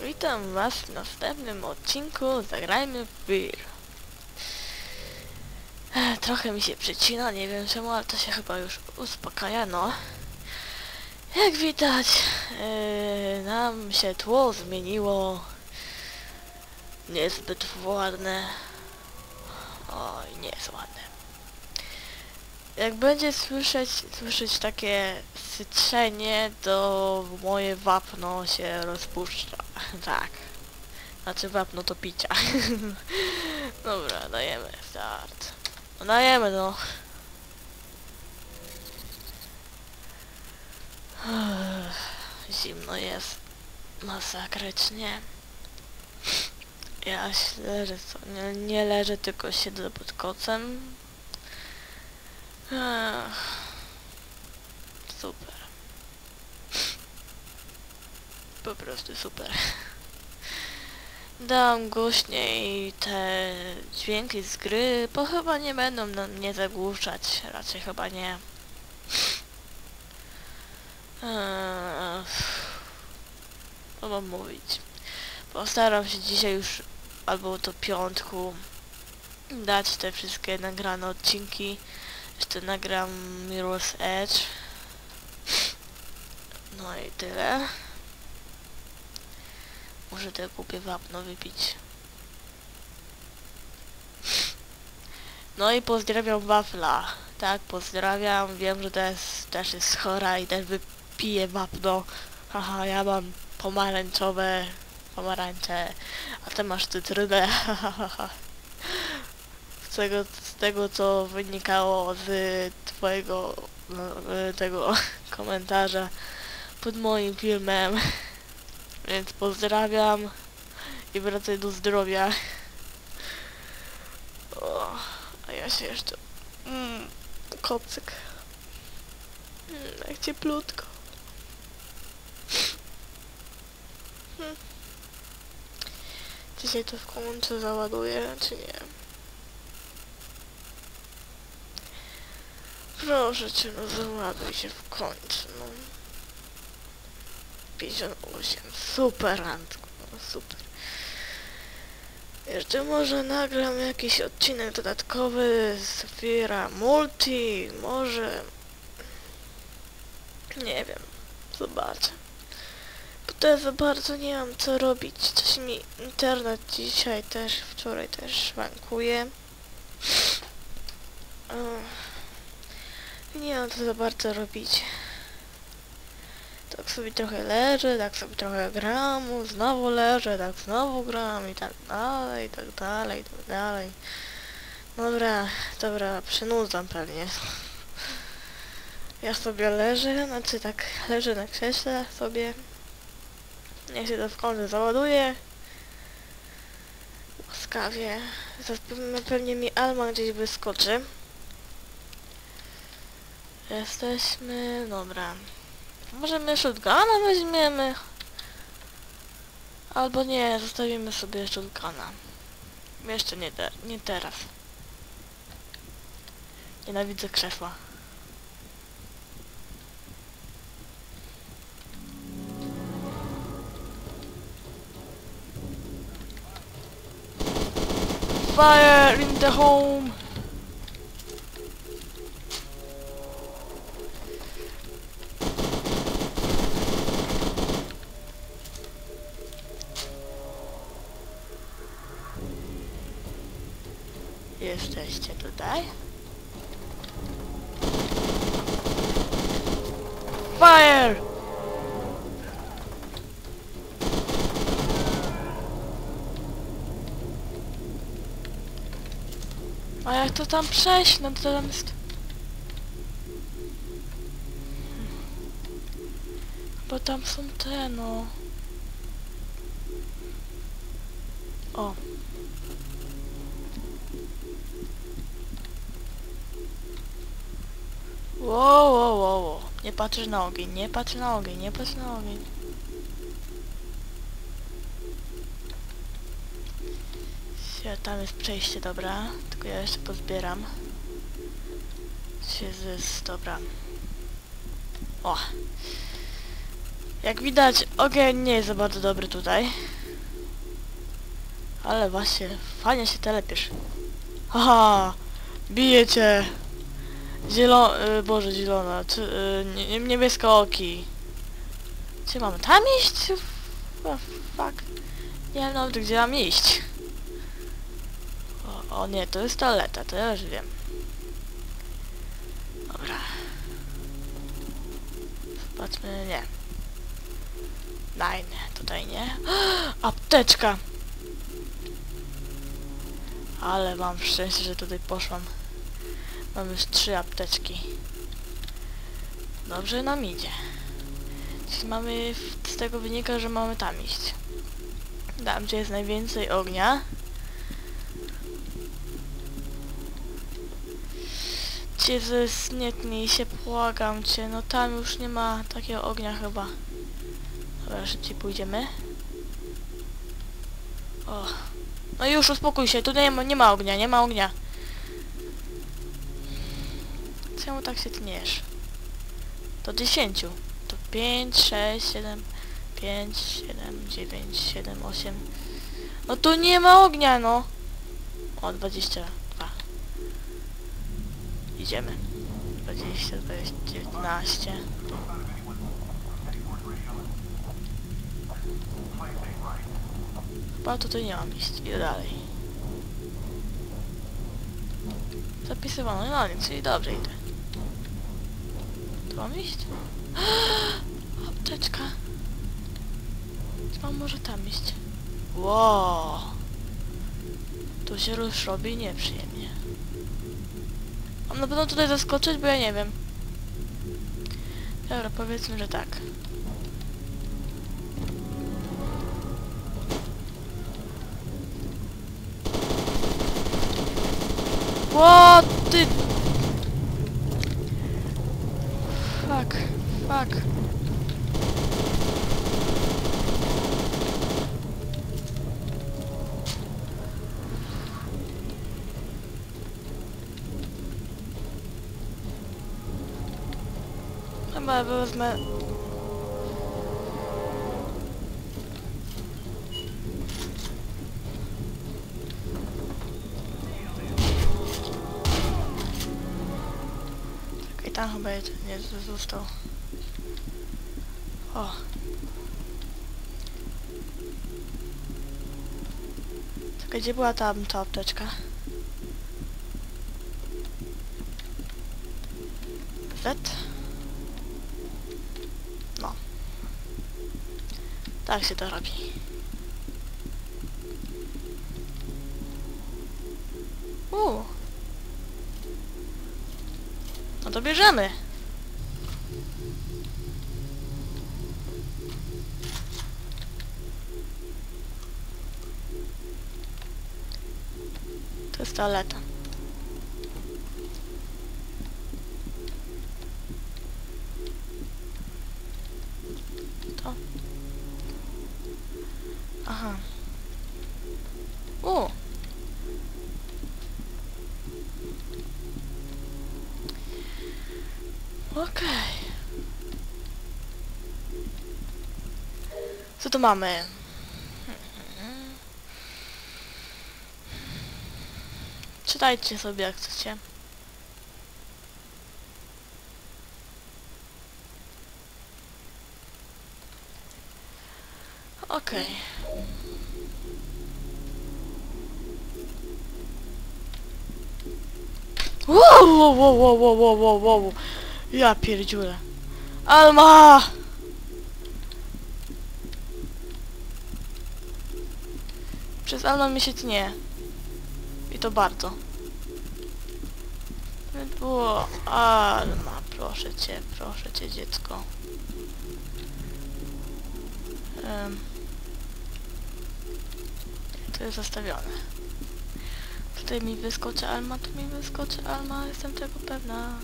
Witam was w następnym odcinku Zagrajmy w Beer. Trochę mi się przycina, nie wiem czemu, ale to się chyba już uspokaja, no. Jak widać, yy, nam się tło zmieniło. Niezbyt ładne. Oj, nie jest ładne. Jak będzie słyszeć, słyszeć takie syczenie, to moje wapno się rozpuszcza. Tak. Znaczy wapno to picia. Dobra, dajemy start. No dajemy no. Zimno jest. Masakrycznie. Ja leżę, co? Nie, nie leżę, tylko siedzę pod kocem. Super. Po prostu super. Dam głośniej te dźwięki z gry, bo chyba nie będą na mnie zagłuszać. Raczej chyba nie. Co mam mówić? Postaram się dzisiaj już, albo to piątku, dać te wszystkie nagrane odcinki. Jeszcze nagram Mirror's Edge. No i tyle. Muszę te głupie wapno wypić. No i pozdrawiam wafla. Tak, pozdrawiam. Wiem, że też, też jest chora i też wypije wapno. Haha, ja mam pomarańczowe pomarańcze, a ty masz cytrynę. z tego, z tego co wynikało z twojego no, e, tego komentarza pod moim filmem. Więc pozdrawiam i wracaj do zdrowia. O, a ja się jeszcze... Mm, kocyk. Mm, jak cieplutko. Hmm. Dzisiaj to w końcu załaduję, czy nie? Proszę cię, no załaduj się w końcu, no. 58, super Antku, no super. Jeszcze może nagram jakiś odcinek dodatkowy z Fira Multi, może... Nie wiem, zobaczę. Bo ja za bardzo nie mam co robić, coś mi internet dzisiaj też, wczoraj też szwankuje. Ech. Nie mam co za bardzo robić. Tak sobie trochę leżę, tak sobie trochę gram, znowu leżę, tak znowu gram i tak dalej, i tak dalej, i tak dalej. Dobra, dobra, przynudzam pewnie. Ja sobie leżę, znaczy tak leżę na krześle sobie. Niech się to w końcu załaduje. Łaskawie. Pewnie mi Alma gdzieś wyskoczy. Jesteśmy... dobra. Może my shotguna weźmiemy? Albo nie, zostawimy sobie shotguna. Jeszcze nie, te, nie teraz. Nienawidzę krzesła. Fire in the home! A jak to tam przejść? No to tam jest... Bo tam są te, no... O. Wow, wow, wow, wow. Nie patrzysz na ogień, nie patrz na ogień, nie patrz na ogień. Sie- Tam jest przejście, dobra. Tylko ja jeszcze pozbieram. Się z... dobra. O! Jak widać, ogień nie jest za bardzo dobry tutaj. Ale właśnie, fajnie się telepiesz. Haha, bije cię. Zielona, y, boże zielona, czy, y, nie, niebieskooki. Gdzie mamy? Tam iść? Fuck. Nie wiem nawet gdzie mam iść. O, nie, to jest toaleta, to ja już wiem. Dobra. Zobaczmy, nie. Nein, tutaj nie. Apteczka! Ale mam szczęście, że tutaj poszłam. Mam już trzy apteczki. Dobrze nam idzie. Czyli mamy, z tego wynika, że mamy tam iść. Tam, gdzie jest najwięcej ognia. Jezus, nie tnij się, błagam cię. No tam już nie ma takiego ognia chyba. Dobra, szybciej pójdziemy. O. No już, uspokój się, tu nie ma, nie ma ognia, nie ma ognia. Czemu tak się tniesz? Do 10. To 5, 6, 7, 5, 7, 9, 7, 8. No tu nie ma ognia, no. O, 22. Idziemy. 20, 20, 19. Chyba tutaj nie mam iść. Idę dalej. Zapisywano, no nic, czyli dobrze idę. Tu mam iść? Apteczka. Mam może tam iść? Wow. Tu się już robi nieprzyjemnie. Na pewno tutaj zaskoczyć, bo ja nie wiem. Dobra, powiedzmy, że tak. Ło, ty... Fuck, fuck. Chyba wezmę... Czekaj, tam chyba jest, nie został. O. Czekaj, gdzie była tam ta apteczka? Z? No. Tak się to robi. Uuu. No to bierzemy. To jest toaleta. To. Aha. O! Okej. Co tu mamy? Czytajcie sobie jak chcecie. Wow, wow, wow, wow, wow, wow. Ja pierdziule. Alma! Przez Alma mi się tnie. I to bardzo. Było... Alma, proszę cię, proszę cię, dziecko. Em. To jest zastawione. Ty mi wyskoczy Alma, tu mi wyskoczy Alma, jestem tego pewna.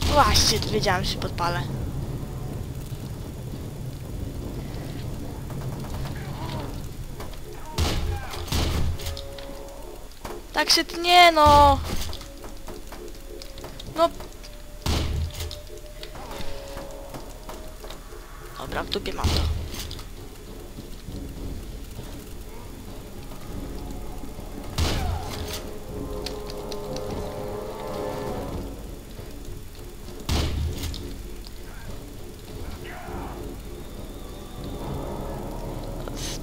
Właśnie, wiedziałem, że się podpalę. Tak się tnie, no! No... Dobra, w dupie mam to.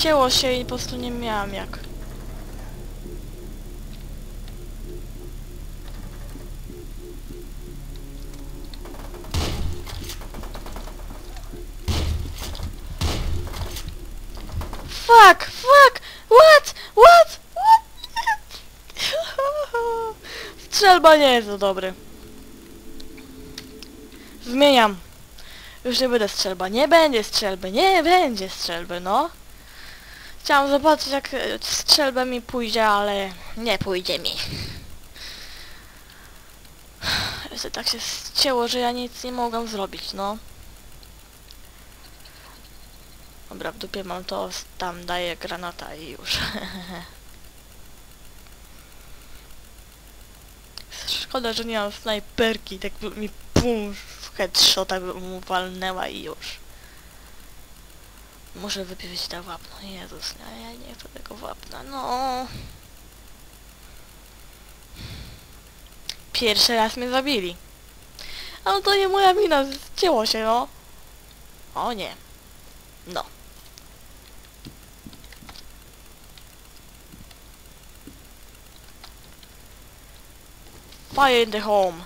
Cięło się i po prostu nie miałam jak. Fuck! Fuck! What? What? What? Strzelba nie jest za dobry. Zmieniam. Już nie będę strzelba. Nie będzie strzelby. Nie będzie strzelby, no. Chciałam zobaczyć jak e, strzelba mi pójdzie, ale nie pójdzie mi. Tak się ścięło, że ja nic nie mogłam zrobić, no. Dobra, w dupie mam to, tam daję granata i już. Szkoda, że nie mam snajperki, tak by mi pum, w headshota by mu walnęła i już. Muszę wypić to wapno, Jezus, nie, ja nie chcę tego wapna, no. Pierwszy raz mnie zabili. Ale to nie moja wina, zcięło się, no. O nie. No. Fire in the home.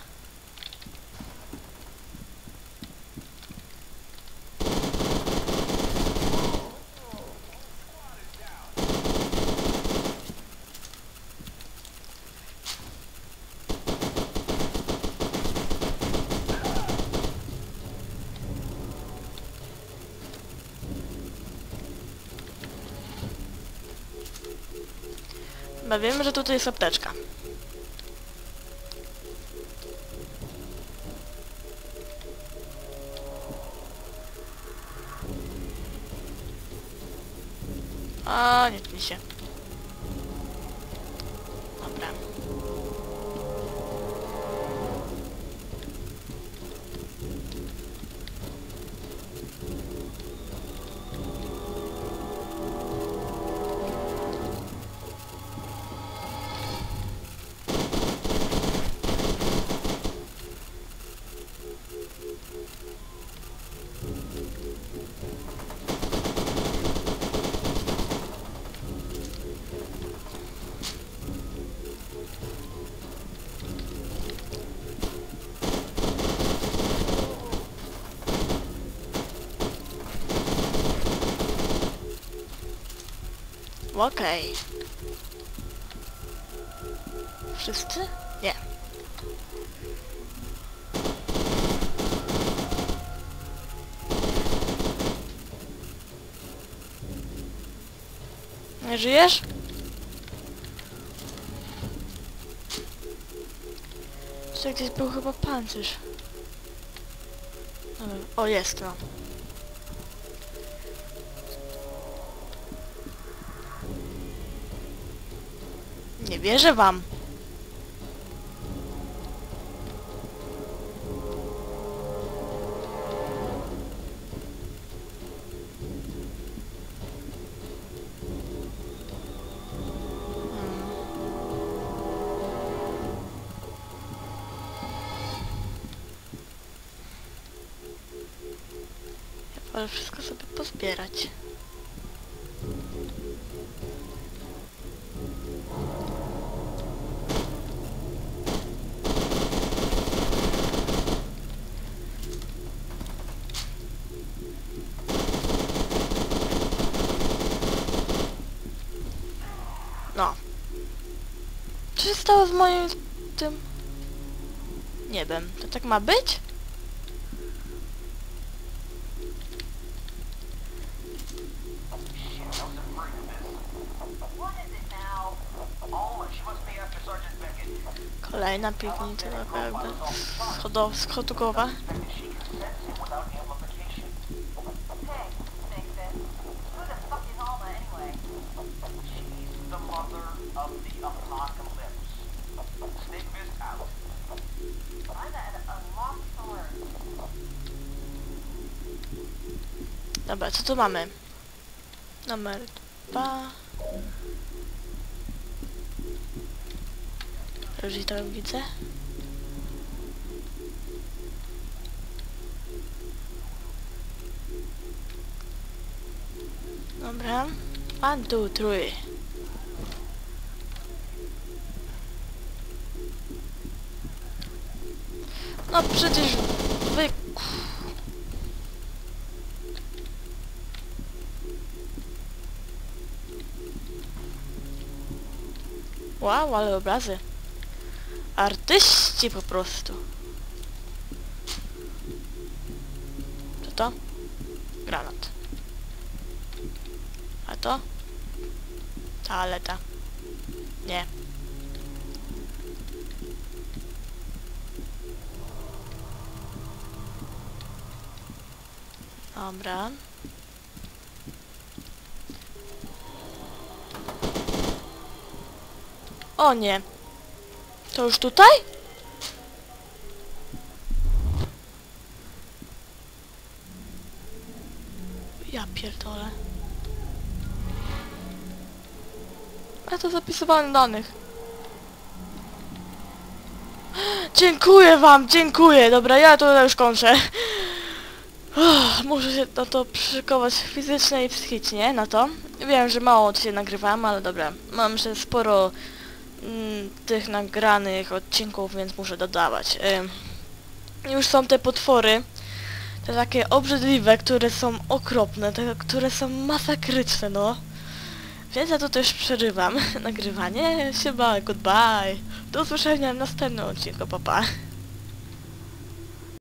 Chyba wiemy, że tutaj jest apteczka. A, nie mi się. Okej. Wszyscy? Nie. Nie żyjesz? Tutaj gdzieś był chyba pancerz. O, jest no. Wierzę wam. Hmm. Wolę wszystko sobie pozbierać. No. Co się stało z moim tym niebem? To tak ma być? Kolejna piwnica jakby schodow schodowa. Dobra, co tu mamy? Numer dwa. Już i to widzę. Dobra. One, two, three. No przecież wy... Wow, ale obrazy. Artyści po prostu. Co to? Granat. A to? Toaleta. Nie. Dobra. O nie. To już tutaj? Ja pierdolę. A to zapisywanie danych. Dziękuję wam, dziękuję. Dobra, ja to już kończę. Uff, Muszę się na to przygotować fizycznie i psychicznie, na to. Wiem, że mało dzisiaj nagrywam, ale dobra. Mam jeszcze sporo mm, tych nagranych odcinków, więc muszę dodawać. Ym, już są te potwory. Te takie obrzydliwe, które są okropne, te, które są masakryczne, no. Więc ja to też przerywam nagrywanie. Chyba, goodbye. Do usłyszenia w następnym odcinku, papa. Pa.